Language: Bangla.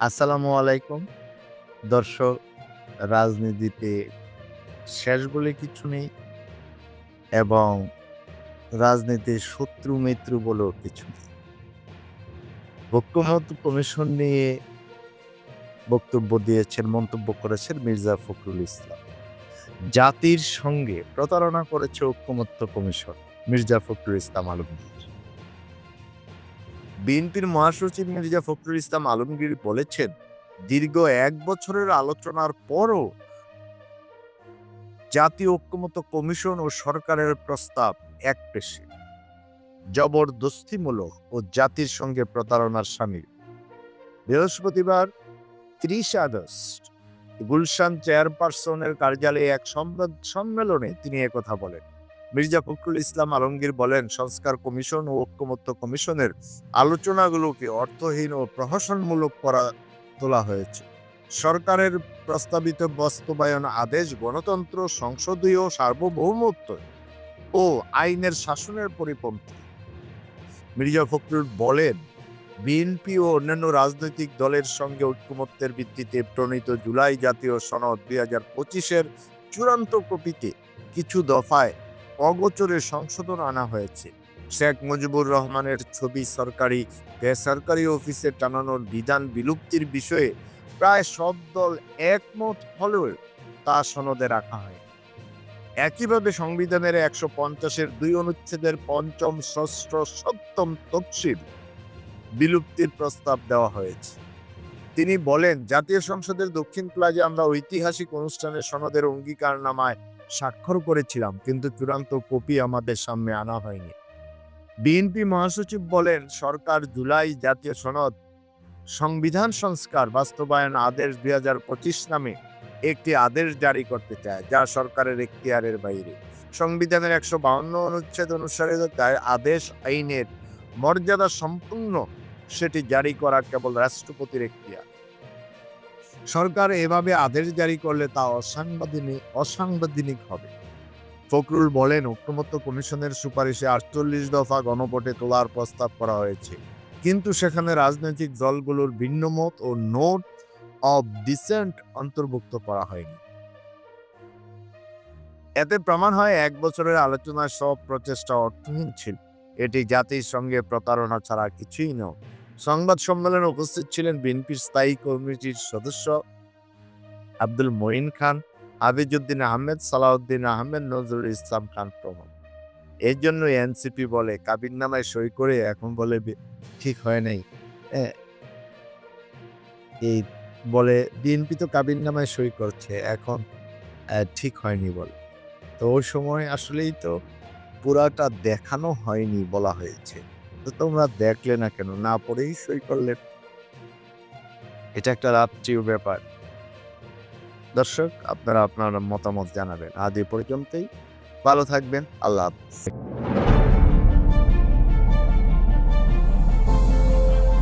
আসসালামু আলাইকুম। দর্শক, রাজনীতিতে শেষ বলে কিছু নেই এবং রাজনীতির শত্রু-মিত্র বলেও কিছু নেই। ঐক্যমত্য কমিশন নিয়ে বক্তব্য দিয়েছেন, মন্তব্য করেছেন মির্জা ফখরুল ইসলাম। জাতির সঙ্গে প্রতারণা করেছে ঐক্যমত্য কমিশন, মির্জা ফখরুল ইসলাম আলমগীর। বিএনপির মহাসচিব মির্জা ফখরুল ইসলাম আলমগীর বলেছেন, দীর্ঘ এক বছরের আলোচনার পরও জাতীয় ঐক্যমত্য কমিশন ও সরকারের প্রস্তাব একপেশে জবরদস্তিমূলক ও জাতির সঙ্গে প্রতারণার সামিল। বৃহস্পতিবার ত্রিশ আগস্ট গুলশান চেয়ারপারসনের কার্যালয়ে এক সম্মেলনে তিনি একথা বলেন। মির্জা ফখরুল ইসলাম আলমগীর বলেন, সংস্কার কমিশন ও ঐক্যমত্য কমিশনের আলোচনাগুলোকে অর্থহীন ও প্রহসনমূলক করা তোলা হয়েছে। সরকারের প্রস্তাবিত বাস্তবায়ন আদেশ গণতন্ত্র, সংসদীয় সার্বভৌমত্ব ও আইনের শাসনের পরিপন্থী। মির্জা ফখরুল বলেন, বিএনপি ও অন্যান্য রাজনৈতিক দলের সঙ্গে ঐক্যমত্যের ভিত্তিতে প্রণীত জুলাই জাতীয় সনদ দুই হাজার পঁচিশের চূড়ান্ত কপিতে কিছু দফায় অগোচরে সংশোধন আনা হয়েছে। শেখ মুজিবুর রহমানের ছবি সরকারি, বেসরকারি অফিসে টানানোর বিধান বিলুপ্তির বিষয়ে প্রায় সব দল একমত হলেও তা সনদে রাখা হয় একইভাবে সংবিধানের একশো পঞ্চাশের দুই অনুচ্ছেদের পঞ্চম, ষষ্ঠ, সপ্তম তফসিল বিলুপ্তির প্রস্তাব দেওয়া হয়েছে। তিনি বলেন, জাতীয় সংসদের দক্ষিণ প্লাজে আমরা ঐতিহাসিক অনুষ্ঠানে সনদের অঙ্গীকারনামায় স্বাক্ষর করেছিলাম, কিন্তু চূড়ান্ত কপি আমাদের সামনে আনা হয়নি। বিএনপি মহাসচিব বলেন, সরকার জুলাই জাতীয় সনদ, সংবিধান সংস্কার, বাস্তবায়ন আদেশ দুই হাজার পঁচিশ নামে একটি আদেশ জারি করতে চায়, যা সরকারের এখতিয়ারের বাইরে। সংবিধানের একশো বাউন্ন অনুচ্ছেদ অনুসারে আদেশ, আইনের মর্যাদা সম্পূর্ণ সেটি জারি করা কেবল রাষ্ট্রপতির এখতিয়ার। সরকার এভাবে আদেশ জারি করলে তা অসাংবিধানিক অসাংবিধানিক হবে। ফখরুল বলেন, ঐক্যমত্য কমিশনের সুপারিশে আটচল্লিশ দফা গণভোটে তোলার প্রস্তাব করা হয়েছে। কিন্তু সেখানে রাজনৈতিক দলগুলোর ভিন্ন মত ও নোট অব ডিসেন্ট অন্তর্ভুক্ত করা হয়নি। এতে প্রমাণ হয়, এক বছরের আলোচনায় সব প্রচেষ্টা অর্থহীন ছিল। এটি জাতির সঙ্গে প্রতারণা ছাড়া কিছুই নয়। সংবাদ সম্মেলনে উপস্থিত ছিলেন বিএনপির স্থায়ী কমিটির সদস্য আব্দুল মঈন খান আবিজুদ্দিন আহমেদ, সালাউদ্দিন আহমেদ, নজরুল ইসলাম খান প্রমুখ। এর জন্য এনসিপি বলে কাবির নামায় সই করে এখন বলে ঠিক হয় নাই। এই বলে বিএনপি তো কাবির নামায় সই করছে, এখন ঠিক হয়নি বলে। তো ওই সময় আসলেই তো পুরাটা দেখানো হয়নি বলা হয়েছে। তো তোমরা দেখলে না কেন? না পড়েই সই করলে। এটা একটা রাত্রিও ব্যাপার। দর্শক, আপনারা আপনার মতামত জানাবেন। আজ এ পর্যন্তই। ভালো থাকবেন। আল্লাহ হাফিজ।